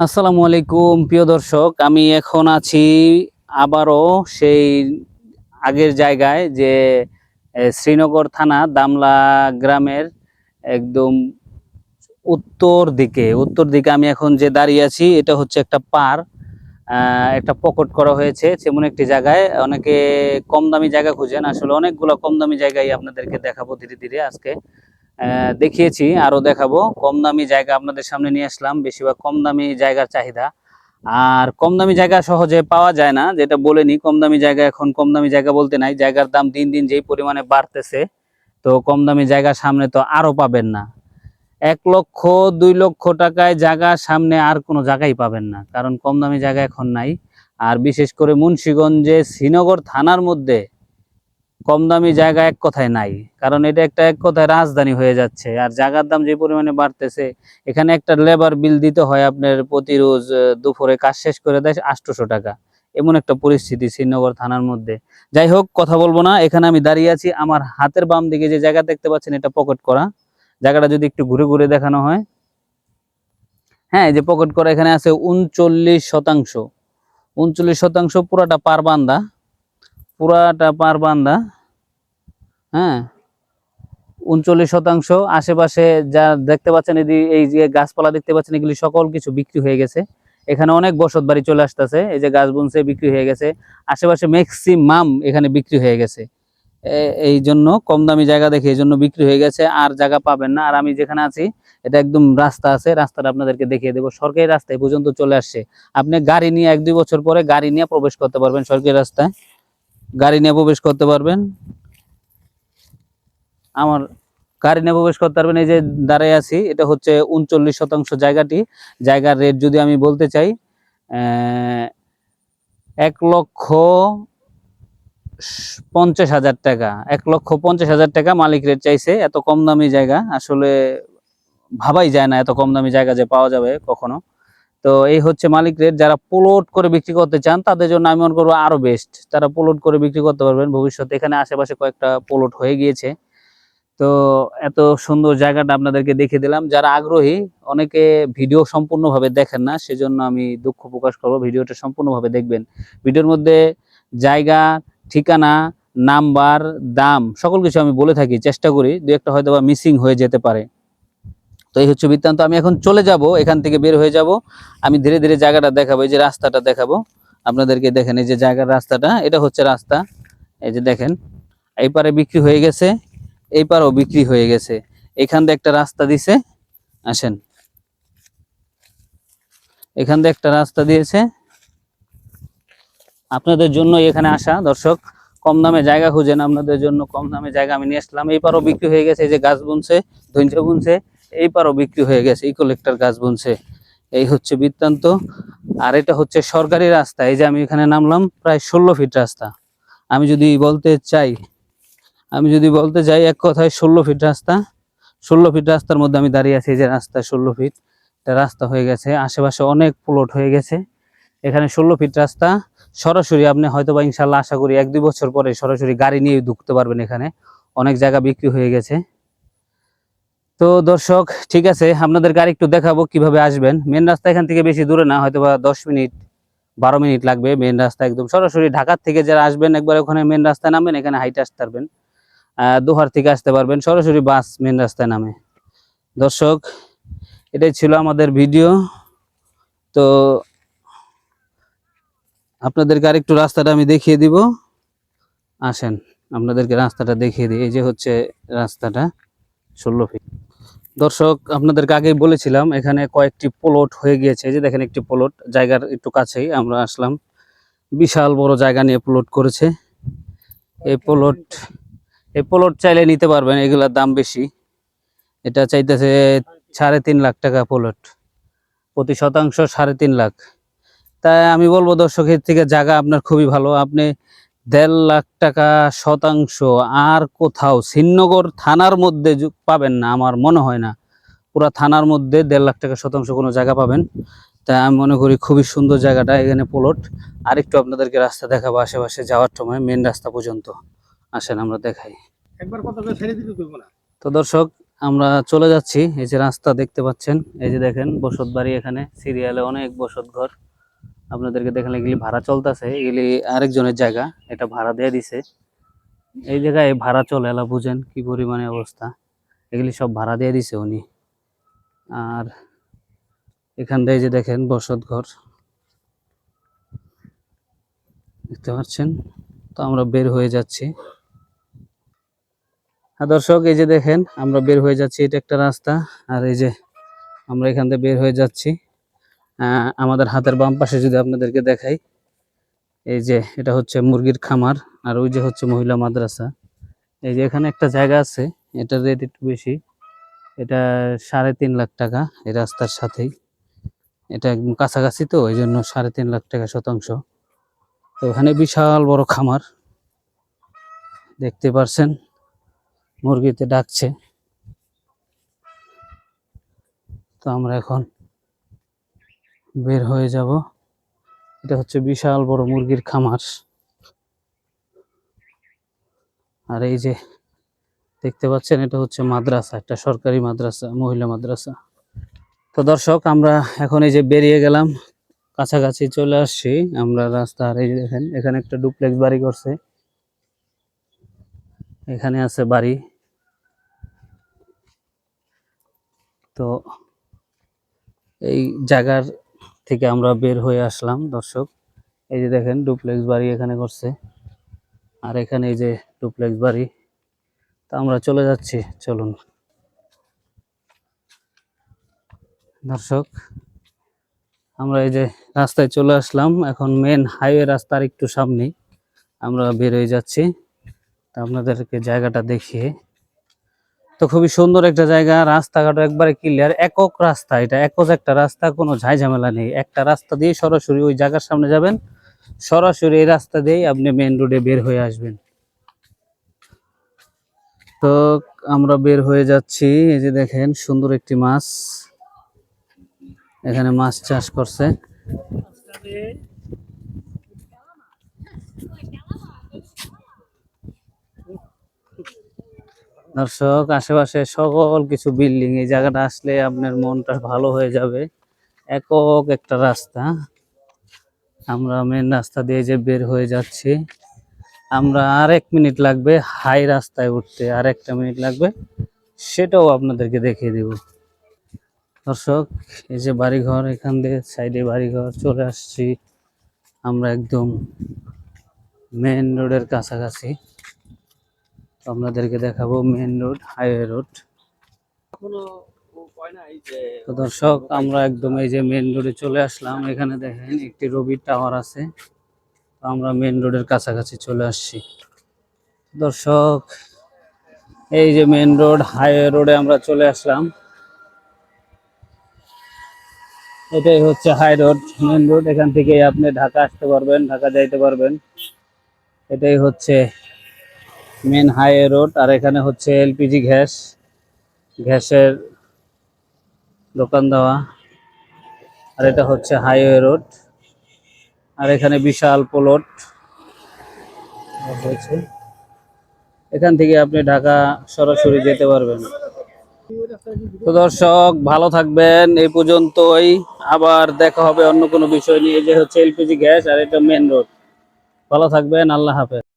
আসসালামু আলাইকুম, প্রিয় দর্শক। আমি এখন আছি আবারও সেই আগের জায়গায় যে শ্রীনগর থানা দামলা গ্রামের একদম উত্তর দিকে। উত্তর দিকে আমি এখন যে দাঁড়িয়ে আছি, এটা হচ্ছে একটা পার। একটা পকেট করা হয়েছে তেমন একটি জায়গায়। অনেকে কম দামি জায়গা খুঁজেন। আসলে অনেকগুলো কম দামি জায়গায় আপনাদেরকে দেখাবো ধীরে ধীরে আজকে। দেখিয়েছি, আরও দেখাবো। কম দামি জায়গা আপনাদের সামনে নিয়ে আসলাম, বেশিরভাগ কম দামি জায়গার চাহিদা। আর কম দামি জায়গা সহজে পাওয়া যায় না, যেটা বলেনি, কম দামি জায়গা এখন কম দামি জায়গা বলতে নাই। জায়গার দাম দিন দিন যেই পরিমাণে বাড়তেছে, তো কম দামি জায়গা সামনে তো আরও পাবেন না। এক লক্ষ, দুই লক্ষ টাকায় জায়গা সামনে আর কোনো জায়গায় পাবেন না, কারণ কম দামি জায়গা এখন নাই। আর বিশেষ করে মুন্সীগঞ্জে শ্রীনগর থানার মধ্যে কম দামি জায়গা এক কথায় নাই। কারণ এটা একটা এক কথায় রাজধানী হয়ে যাচ্ছে। আর জায়গার দাম যে পরিমাণে বাড়তেছে, এখানে একটা লেবার বিল দিতে হয় আপনার প্রতি রোজ দুপুরে কাজ শেষ করে দেয় আটশোশো টাকা। এমন একটা পরিস্থিতি শ্রীনগর থানার মধ্যে। যাই হোক, কথা বলব না। এখানে আমি দাঁড়িয়ে আছি। আমার হাতের বাম দিকে যে জায়গা দেখতে পাচ্ছেন, এটা পকেট করা। জায়গাটা যদি একটু ঘুরে ঘুরে দেখানো হয়। হ্যাঁ যে পকেট করা এখানে আছে উনচল্লিশ শতাংশ। উনচল্লিশ শতাংশ পুরাটা পার বান্দা পুরাটা পার বান্দা হ্যাঁ? উনচল্লিশ শতাংশ আশেপাশে যা দেখতে পাচ্ছেন এদি এই যে গাছপালা দেখতে পাচ্ছেন, এগুলি সকল কিছু বিক্রি হয়ে গেছে। এখানে অনেক বসত বাড়ি চলে আসতেছে, এই যে গাছ বুনছে, বিক্রি হয়ে গেছে। আশেপাশে ম্যাক্সিমাম এখানে বিক্রি হয়ে গেছে। এই জন্য কম দামি জায়গা দেখে এই জন্য বিক্রি হয়ে গেছে, আর জায়গা পাবেন না। আর আমি যেখানে আছি, এটা একদম রাস্তা আছে, রাস্তাটা আপনাদেরকে দেখিয়ে দেবো। সরকারি রাস্তায় পর্যন্ত চলে আসছে। আপনি গাড়ি নিয়ে এক দুই বছর পরে গাড়ি নিয়ে প্রবেশ করতে পারবেন সরকারি রাস্তায়। গাড়ি নিয়ে প্রবেশ করতে পারবেন। আমার নিয়ে প্রবেশ করতে পারবেন। এই যে দাঁড়ায় আছি, এটা হচ্ছে উনচল্লিশ শতাংশ জায়গাটি। জায়গার রেট যদি আমি বলতে চাই এক লক্ষ পঞ্চাশ হাজার টাকা, এক লক্ষ পঞ্চাশ হাজার টাকা মালিক রেট চাইছে। এত কম দামি জায়গা, আসলে ভাবাই যায় না এত কম দামি জায়গা যে পাওয়া যাবে কখনো। তো এই হচ্ছে মালিক রেট যারা প্লট করে বিক্রি করতে চান, তাদের জন্য আমি মনে করব আরও বেস্ট তারা প্লট করে বিক্রি করতে পারবেন, ভবিষ্যতে এখানে আশেপাশে কয়েকটা প্লট হয়ে গিয়েছে। তো এত সুন্দর জায়গাটা আপনাদেরকে দেখিয়ে দিলাম। যারা আগ্রহী, অনেকে ভিডিও সম্পূর্ণভাবে দেখেন না, সেজন্য আমি দুঃখ প্রকাশ করব। ভিডিওটা সম্পূর্ণভাবে দেখবেন। ভিডিওর মধ্যে জায়গা, ঠিকানা, নাম্বার, দাম, সকল কিছু আমি বলে থাকি, চেষ্টা করি, দু একটা হয়তো বা মিসিং হয়ে যেতে পারে। তো এই হচ্ছে বৃত্তান্ত। আমি এখন চলে যাব, এখান থেকে বের হয়ে যাব। আমি ধীরে ধীরে জায়গাটা দেখাবো, এই যে রাস্তাটা দেখাবো। আপনাদেরকে দেখেন, এই যে জায়গার রাস্তাটা, এটা হচ্ছে রাস্তা। এই যে দেখেন, এই পারে বিক্রি হয়ে গেছে। এই পারেও বিক্রি হয়ে গেছে। এখান দিয়ে একটা রাস্তা দিছে। আসেন। এখান দিয়ে একটা রাস্তা দিয়েছে। আপনাদের জন্য এখানে আসা, দর্শক। কম দামে জায়গা খুঁজেন, আপনাদের জন্য কম দামে জায়গা আমি নিয়ে আসলাম। এই পারও বিক্রি হয়ে গেছে, এই যে গাছ বুনছে, ধৈর্য বুনছে এই পারও বিক্রি হয়ে গেছে ইকোলেক্টার গাছ বুনছে। এই হচ্ছে বৃত্তান্ত। আর এটা হচ্ছে সরকারি রাস্তা, এই যে আমি এখানে নামলাম, প্রায় ষোলো ফিট রাস্তা। আমি যদি বলতে চাই আমি যদি বলতে যাই, এক কথায় ষোলো ফিট রাস্তা। ষোলো ফিট রাস্তার মধ্যে আমি দাঁড়িয়ে আছি যে রাস্তা, ষোলো ফিট। এটা রাস্তা হয়ে গেছে, আশেপাশে অনেক প্লট হয়ে গেছে। এখানে ষোলো ফিট রাস্তা। সরাসরি আপনি হয়তো বা ইনশাল্লাহ আশা করি এক দুই বছর পরে সরাসরি গাড়ি নিয়ে ঢুকতে পারবেন এখানে। অনেক জায়গা বিক্রি হয়ে গেছে। তো দর্শক, ঠিক আছে, আপনাদের গাড়ি একটু দেখাবো কীভাবে আসবেন। মেন রাস্তা এখান থেকে বেশি দূরে না হয়তো বা দশ মিনিট, বারো মিনিট লাগবে মেন রাস্তা একদম। সরাসরি ঢাকার থেকে যারা আসবেন, একবার ওখানে মেন রাস্তায় নামবেন, এখানে হাইটে আসতে পারবেন। দোহার থেকে আসতে পারবেন। সরাসরি বাস মেন রাস্তায় নামে। দর্শক, এটাই ছিল আমাদের ভিডিও তো আপনাদেরকে আরেকটু রাস্তাটা আমি দেখিয়ে দিব। আসেন, আপনাদেরকে রাস্তাটা দেখিয়ে দিই। এই যে হচ্ছে রাস্তাটা ষোলো ফিট দর্শক, আপনাদেরকে আগেই বলেছিলাম, এখানে কয়েকটি প্লট হয়ে গিয়েছে। যে দেখেন একটি প্লট জায়গার একটু কাছেই আমরা আসলাম। বিশাল বড় জায়গা নিয়ে প্লট করেছে। এই প্লট এই প্লট চাইলে নিতে পারবেন, এগুলার দাম বেশি। এটা চাইতেছে সাড়ে তিন লাখ টাকা প্লট প্রতি শতাংশ সাড়ে তিন লাখ। তাই আমি বলব দর্শকের থেকে, জায়গা আপনার খুবই ভালো। আপনি দেড় লাখ টাকা শতাংশ আর কোথাও শ্রীনগর থানার মধ্যে পাবেন না, আমার মনে হয় না। পুরা থানার মধ্যে দেড় লাখ টাকা শতাংশ কোনো জায়গা পাবেন। তাই আমি মনে করি খুবই সুন্দর জায়গাটা এখানে প্লট আরেকটু আপনাদেরকে রাস্তা দেখাবো আশেপাশে যাওয়ার সময় মেন রাস্তা পর্যন্ত। আসেন, আমরা দেখাই। তো দর্শক, আমরা চলে যাচ্ছি। এই যে রাস্তা দেখতে পাচ্ছেন, এই যে দেখেন বসত বাড়ি এখানে, সিরিয়ালে অনেক বসত ঘর। আপনাদেরকে দেখেন এগুলি ভাড়া চলতেছে, এগুলি আরেকজনের জায়গা, এটা ভাড়া দিয়ে দিছে। এই জায়গায় ভাড়া চলে এলা, বুঝেন কি পরিমাণে অবস্থা। এগুলি সব ভাড়া দিয়ে দিছে উনি। আর এখানটায় যে দেখেন বসত ঘর। দেখতে পাচ্ছেন? তো আমরা বের হয়ে যাচ্ছি। দর্শক, এই যে দেখেন, আমরা বের হয়ে যাচ্ছি, এটা একটা রাস্তা, আর এই যে আমরা এখান থেকে বের হয়ে যাচ্ছি। আমাদের হাতের বাম পাশে যদি আপনাদেরকে দেখাই, এই যে এটা হচ্ছে মুরগির খামার, আর ওই যে হচ্ছে মহিলা মাদ্রাসা। এই যে এখানে একটা জায়গা আছে, এটার রেট একটু বেশি, এটা সাড়ে তিন লাখ টাকা, এই রাস্তার সাথেই। এটা একদম কাছাকাছি তো, এই জন্য সাড়ে তিন লাখ টাকা শতাংশ। তো ওখানে বিশাল বড় খামার, দেখতে পারছেন? মুরগিতে ডাকছে। তো আমরা এখন বের হয়ে যাব। এটা হচ্ছে বিশাল বড় মুরগির খামার। আর এই যে দেখতে পাচ্ছেন, এটা হচ্ছে মাদ্রাসা, একটা সরকারি মাদ্রাসা, মহিলা মাদ্রাসা। তো দর্শক, আমরা এখন এই যে বেরিয়ে গেলাম, কাছাকাছি চলে আসছি। আমরা রাস্তা আর এই দেখেন, এখানে একটা ডুপ্লেক্স বাড়ি করছে। এখানে আছে বাড়ি। তো এই জায়গার থেকে আমরা বের হয়ে আসলাম, দর্শক। এই যে দেখেন, ডুপ্লেক্স বাড়ি এখানে করছে। আর এখানে এই যে ডুপ্লেক্স বাড়ি। তা আমরা চলে যাচ্ছি, চলুন। দর্শক, আমরা এই যে রাস্তায় চলে আসলাম। এখন মেন হাইওয়ে রাস্তার একটু সামনে আমরা বের হয়ে যাচ্ছি। আপনাদেরকে জায়গাটা দেখিয়ে। তো খুবই সুন্দর একটা জায়গা, রাস্তাঘাট একবারে ক্লিয়ার একক রাস্তা এটা, একক একটা রাস্তা, কোনো ঝাই ঝামেলা নেই। একটা রাস্তা দিয়ে সরাসরি ওই জায়গার সামনে যাবেন, সরাসরি এই রাস্তা দিয়েই আপনি মেন রোডে বের হয়ে আসবেন। তো আমরা বের হয়ে যাচ্ছি, এই যে দেখেন, সুন্দর একটি মাছ। এখানে মাছ চাষ করছে। দর্শক, আশেপাশে সকল কিছু বিল্ডিং এই জায়গাটা আসলে আপনার মনটা ভালো হয়ে যাবে। একক একটা রাস্তা। আমরা মেন রাস্তা দিয়ে যে বের হয়ে যাচ্ছি। আমরা আর এক মিনিট লাগবে হাই রাস্তায় উঠতে। আর একটা মিনিট লাগবে সেটাও আপনাদেরকে দেখিয়ে দেব। দর্শক, এই যে বাড়িঘর, এখান দিয়ে সাইডে বাড়িঘর চলে আসছি। আমরা একদম মেন রোডের কাছাকাছি। আপনাদেরকে দেখাবো মেন রোড হাইওয়ে রোড তো দর্শক আমরা একদম এই যে মেন রোডে চলে আসলাম। এখানে দেখেন একটি রবি টাওয়ার আছে। তো আমরা মেন রোডের কাছাকাছি চলে আসছি। দর্শক এই যে মেন রোড হাইওয়ে রোডে আমরা চলে আসলাম। এটাই হচ্ছে হাই রোড মেন রোড এখান থেকে আপনি ঢাকা আসতে পারবেন ঢাকা যাইতে পারবেন। এটাই হচ্ছে মেন হাইওয়ে রোড আর এখানে হচ্ছে এলপিজি গ্যাস, গ্যাসের দোকান দেওয়া। আর এটা হচ্ছে হাইওয়ে রোড। আর এখানে বিশাল প্লট হয়েছে এখান থেকে আপনি ঢাকা সরাসরি যেতে পারবেন। তো দর্শক, ভালো থাকবেন। এই পর্যন্তই। আবার দেখা হবে অন্য কোনো বিষয় নিয়ে, যে হচ্ছে এলপিজি গ্যাস আর এটা মেন রোড। ভালো থাকবেন। আল্লাহ হাফেজ।